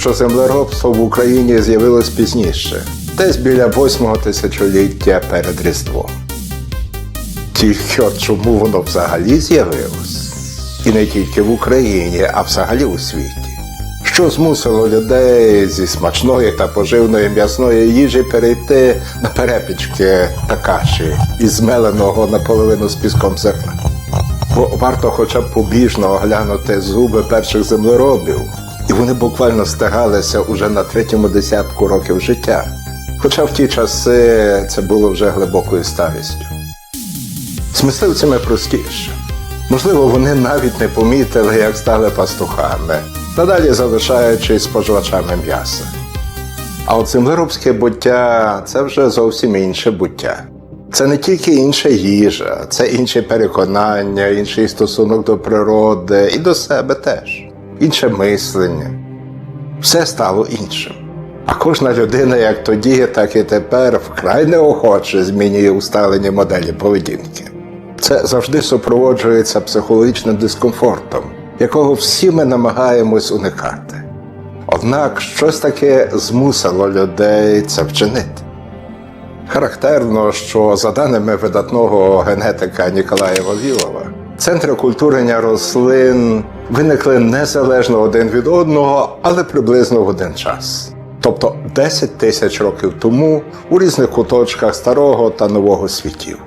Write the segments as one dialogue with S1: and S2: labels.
S1: що землеробство в Україні з'явилось пізніше, десь біля восьмого тисячоліття перед Різдвом. Тільки чому воно взагалі з'явилось? І не тільки в Україні, а взагалі у світі. Що змусило людей зі смачної та поживної м'ясної їжі перейти на перепічки та каші із змеленого наполовину з піском зерна? Бо варто хоча б побіжно оглянути зуби перших землеробів, і вони буквально стигалися уже на третьому десятку років життя. Хоча в ті часи це було вже глибокою старістю. З мисливцями простіше. Можливо, вони навіть не помітили, як стали пастухами, надалі залишаючись споживачами м'яса. А от землеробське буття це вже зовсім інше буття. Це не тільки інша їжа, це інші переконання, інший стосунок до природи і до себе теж, інше мислення. Все стало іншим. А кожна людина, як тоді, так і тепер, вкрай неохоче змінює усталені моделі поведінки. Це завжди супроводжується психологічним дискомфортом, якого всі ми намагаємось уникати. Однак щось таке змусило людей це вчинити. Характерно, що за даними видатного генетика Ніколая Вавілова, центри культурення рослин виникли незалежно один від одного, але приблизно в один час. Тобто 10 тисяч років тому у різних куточках старого та нового світів.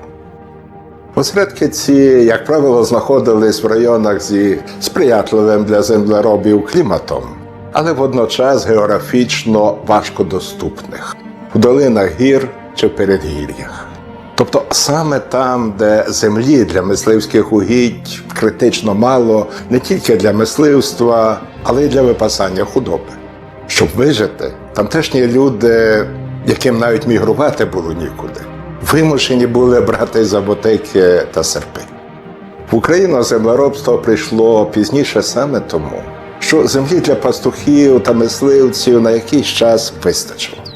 S1: Осередки ці, як правило, знаходились в районах зі сприятливим для землеробів кліматом, але водночас географічно важкодоступних в долинах гір чи передгір'ях. Тобто саме там, де землі для мисливських угідь критично мало не тільки для мисливства, але й для випасання худоби. Щоб вижити, тамтешні люди, яким навіть мігрувати було нікуди, вимушені були брати за ботики та серпи. В Україну землеробство прийшло пізніше саме тому, що землі для пастухів та мисливців на якийсь час вистачило.